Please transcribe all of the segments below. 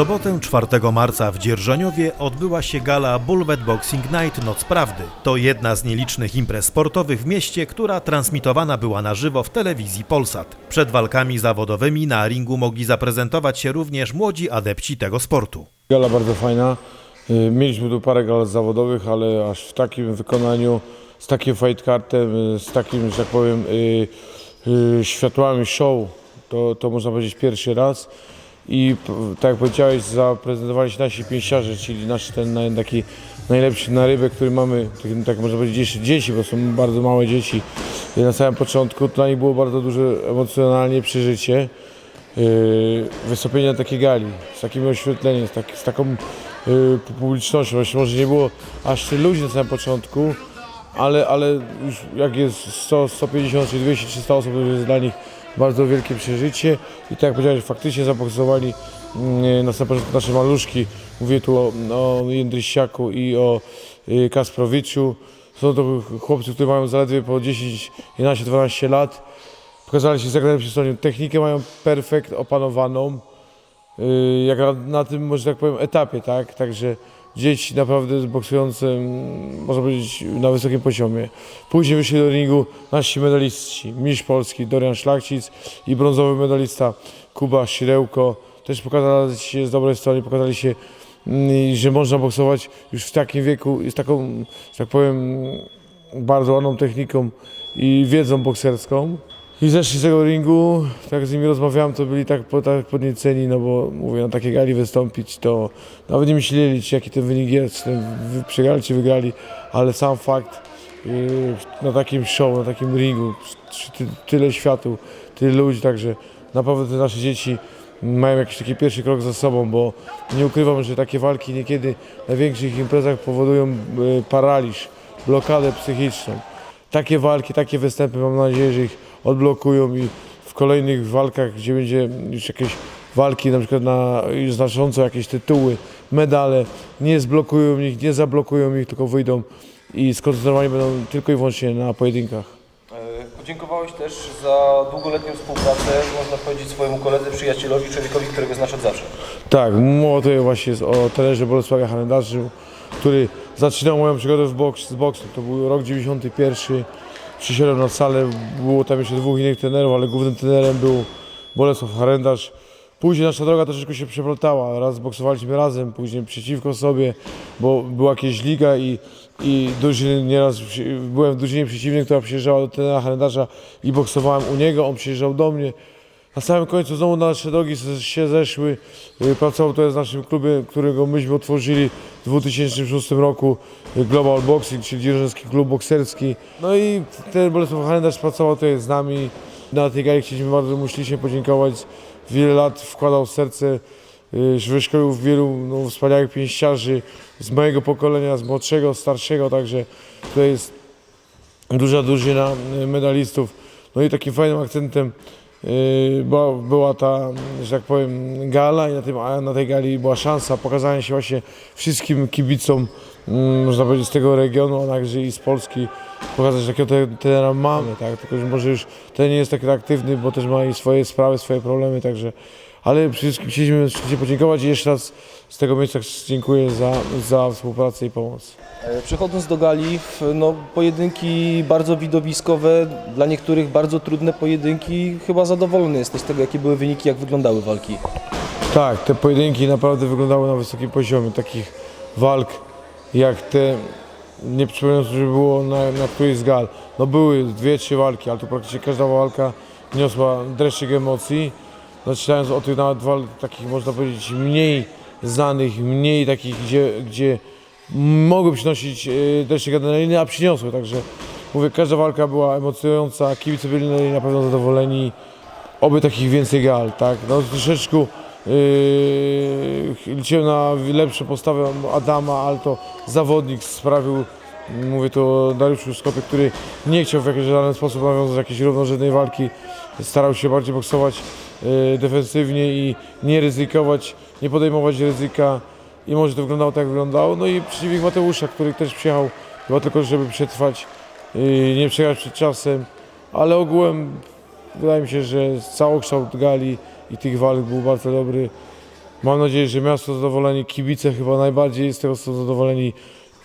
sobotę 4 marca w Dzierżoniowie odbyła się gala Bullet Boxing Night Noc Prawdy. To jedna z nielicznych imprez sportowych w mieście, która transmitowana była na żywo w telewizji Polsat. Przed walkami zawodowymi na ringu mogli zaprezentować się również młodzi adepci tego sportu. Gala bardzo fajna. Y, Mieliśmy tu parę gal zawodowych, ale aż w takim wykonaniu, z takim fight cardem, y, z takim, że tak powiem, y, światłami show, to, to można powiedzieć pierwszy raz. I tak jak powiedziałeś, zaprezentowali się nasi pięściarze, czyli nasz ten taki najlepszy na rybę, który mamy, tak, tak można powiedzieć, dzieci, dzieci, bo są bardzo małe dzieci. I na samym początku dla nich było bardzo duże emocjonalnie przeżycie yy, wystąpienie na takiej gali, z takim oświetleniem, z, tak, z taką yy, publicznością. Właśnie może nie było aż tylu ludzi na samym początku, ale, ale już jak jest 100, 150 czy 200, 300 osób, to jest dla nich bardzo wielkie przeżycie. I tak jak powiedziałeś, faktycznie zaboksowali yy, na początku nasze maluszki. Mówię tu o, o Jędrysiaku i o yy, Kasprowiczu. Są to chłopcy, którzy mają zaledwie po 10, 11, 12 lat. Pokazali się z jak najlepszej. Technikę mają perfekt opanowaną. Yy, jak na, na tym, może tak powiem, etapie, tak? Także dzieci naprawdę boksujące, można powiedzieć, na wysokim poziomie. Później wyszli do ringu nasi medaliści. Mistrz Polski Dorian Szlachcic i brązowy medalista Kuba Sirełko. Też pokazali się z dobrej strony, pokazali się, mm, że można boksować już w takim wieku, z taką, że tak powiem, bardzo ładną techniką i wiedzą bokserską. I zeszli z tego ringu, tak z nimi rozmawiałem, to byli tak, po- tak podnieceni, no bo mówię, na takiej gali wystąpić, to nawet nie myśleli, czy jaki ten wynik jest, czy przegrali, czy wygrali, ale sam fakt yy, na takim show, na takim ringu, ty, tyle światów, tyle ludzi, także naprawdę te nasze dzieci mają jakiś taki pierwszy krok za sobą, bo nie ukrywam, że takie walki niekiedy na większych imprezach powodują yy, paraliż, blokadę psychiczną. Takie walki, takie występy mam nadzieję, że ich odblokują i w kolejnych walkach, gdzie będzie już jakieś walki na przykład na znacząco jakieś tytuły, medale, nie zblokują ich, nie zablokują ich, tylko wyjdą i skoncentrowani będą tylko i wyłącznie na pojedynkach. E, Podziękowałeś też za długoletnią współpracę, można powiedzieć, swojemu koledze, przyjacielowi, człowiekowi, którego znasz od zawsze. Tak, mowa tutaj właśnie jest o trenerze Bolesławie Halendarzu, który zaczynał moją przygodę w boks, z boksu. To był rok 91. Przyszedłem na salę, było tam jeszcze dwóch innych trenerów, ale głównym trenerem był Bolesław Halendarz. Później nasza droga troszeczkę się przeplatała. Raz boksowaliśmy razem, później przeciwko sobie, bo była jakaś liga i, i drużyny, nieraz byłem w drużynie przeciwnej, która przyjeżdżała do trenera Halendarza i boksowałem u niego, on przyjeżdżał do mnie. Na samym końcu znowu nasze drogi się zeszły. Y, Pracował tutaj w naszym klubie, którego myśmy otworzyli w 2006 roku, y, Global Boxing, czyli dzierżęski klub bokserski. No i ten Bolesław Halendarz pracował tutaj z nami. Na tej gali chcieliśmy bardzo mu ślicznie podziękować. Wiele lat wkładał w serce, y, wyszkolił wielu no, wspaniałych pięściarzy z mojego pokolenia, z młodszego, starszego, także to jest duża drużyna medalistów. No i takim fajnym akcentem była, była ta, że tak powiem, gala i na, tym, na tej gali była szansa pokazania się właśnie wszystkim kibicom, mm, można powiedzieć, z tego regionu, a także i z Polski, pokazać, że jakiego te- trenera mamy, tak? Tylko, że może już ten nie jest taki aktywny, bo też ma i swoje sprawy, swoje problemy, także ale przede wszystkim chcieliśmy chcieliśmy podziękować i jeszcze raz z tego miejsca dziękuję za, za współpracę i pomoc. E, Przechodząc do gali, w- no, pojedynki bardzo widowiskowe, dla niektórych bardzo trudne pojedynki. Chyba zadowolony jesteś z tego, jakie były wyniki, jak wyglądały walki. Tak, te pojedynki naprawdę wyglądały na wysokim poziomie. Takich walk jak te, nie przypominam sobie, żeby było na, na którejś z gal. No były dwie, trzy walki, ale tu praktycznie każda walka niosła dreszczyk emocji. Zaczynając od tych nawet takich, można powiedzieć, mniej znanych, mniej takich, gdzie, gdzie mogły przynosić e, dreszczyk adrenaliny, a przyniosły. Także mówię, każda walka była emocjonująca, kibice byli na pewno zadowoleni oby takich więcej gal, tak? No troszeczkę yy, liczyłem na lepszą postawę Adama, ale to zawodnik sprawił, mówię tu o Dariuszu Skopie, który nie chciał w jakiś żaden sposób nawiązać jakiejś równorzędnej walki, starał się bardziej boksować defensywnie i nie ryzykować, nie podejmować ryzyka i może to wyglądało tak, jak wyglądało. No i przeciwnik Mateusza, który też przyjechał chyba tylko, żeby przetrwać, yy, nie przegrać przed czasem, ale ogółem Wydaje mi się, że całokształt gali i tych walk był bardzo dobry. Mam nadzieję, że miasto zadowoleni, kibice chyba najbardziej z tego są zadowoleni.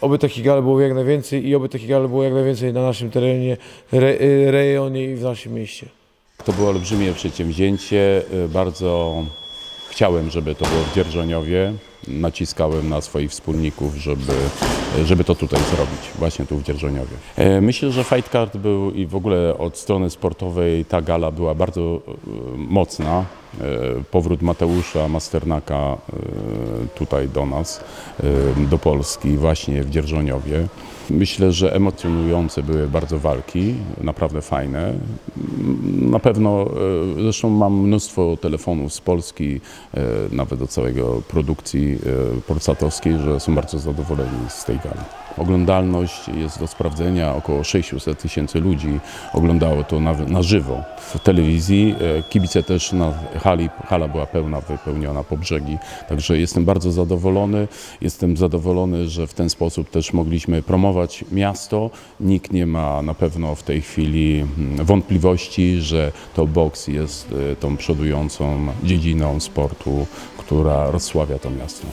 Oby takich gal było jak najwięcej i oby takich gal było jak najwięcej na naszym terenie, re, y, rejonie i w naszym mieście. To było olbrzymie przedsięwzięcie. Y, Bardzo chciałem, żeby to było w Dzierżoniowie. Naciskałem na swoich wspólników, żeby, żeby to tutaj zrobić, właśnie tu w Dzierżoniowie. E, Myślę, że Fight Card był i w ogóle od strony sportowej ta gala była bardzo e, mocna. E, Powrót Mateusza Masternaka e, tutaj do nas, e, do Polski, właśnie w Dzierżoniowie. Myślę, że emocjonujące były bardzo walki, naprawdę fajne. Na pewno, zresztą mam mnóstwo telefonów z Polski, nawet do całego produkcji polsatowskiej, że są bardzo zadowoleni z tej gali. Oglądalność jest do sprawdzenia, około 600 tysięcy ludzi oglądało to na, na żywo w telewizji. Kibice też na hali, hala była pełna, wypełniona po brzegi, także jestem bardzo zadowolony. Jestem zadowolony, że w ten sposób też mogliśmy promować miasto. Nikt nie ma na pewno w tej chwili mm, wątpliwości, że to boks jest e, tą przodującą dziedziną sportu, która rozsławia to miasto.